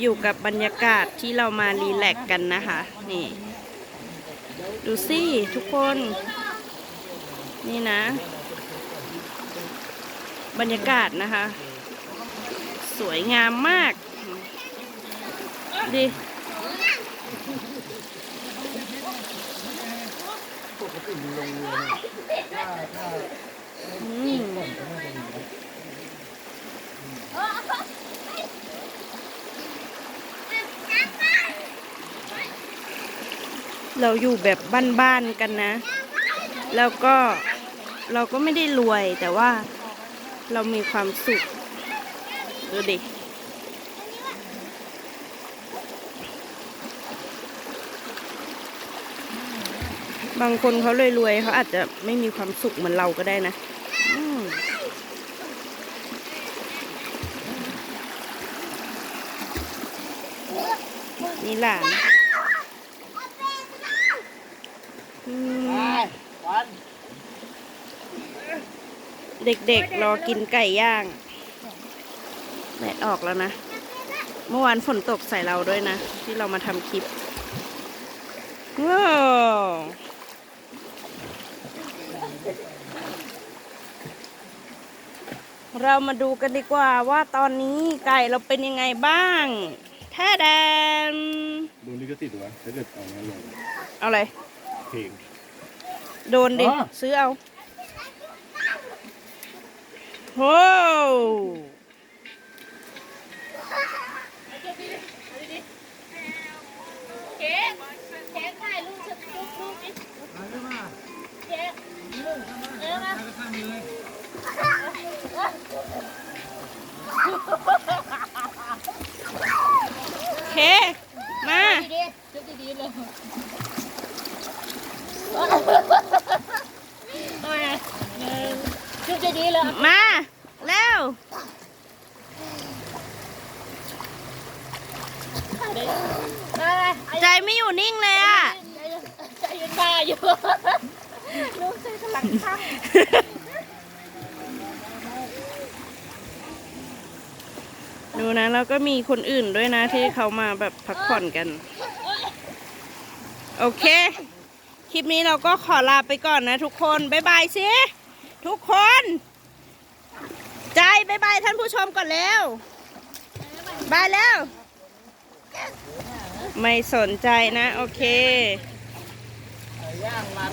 อยู่กับบรรยากาศที่เรามารีแลกกันนะคะ นี่ ดูสิทุกคน นี่นะ บรรยากาศนะคะ สวยงามมาก ดิปกติลงเรือถ้าถ้าอืม ก่อนก็น่าจะมีนะ เราอยู่แบบบ้านๆกันนะ แล้วก็เราก็ไม่ได้รวยแต่ว่าเรามีความสุขดูดิบางคนเขารวยๆเขาอาจจะไม่มีความสุขเหมือนเราก็ได้นะนี่หลานอืม วัน เด็กๆ รอกินไก่ย่างแดดออกแล้วนะ เมื่อวานฝนตกใส่เราด้วยนะ ที่เรามาทำคลิปว้าวเรามาดูกันดีกว่าว่าตอนนี้ไก่เราเป็นยังไงบ้างแท้แดนดูลิขสิทธิ์วะถ้าเกิดเอามาลงเอาอะไรเพลงโดนดิอ๋อซื้อเอา โว้เค้กเค้กถ่ายรูปสักรูปรูปดิเค้กเออมาเค้กมาดีๆชุดดีๆเลยมาชุดดีๆเลยมาแล้ว ได้ ใจ ไม่อยู่นิ่งเลยอะใจเย็นบ้าอยู่ลูกใจกำลังข้างดูนะแล้วก็มีคนอื่นด้วยนะที่เขามาแบบพักผ่อนกัน โอเค คลิปนี้เราก็ขอลาไปก่อนนะทุกคน บ๊ายบายสิทุกคน ใจบ๊ายบายท่านผู้ชมก่อนแล้วบายแล้ว ไม่สนใจนะ โอเคย่างมัน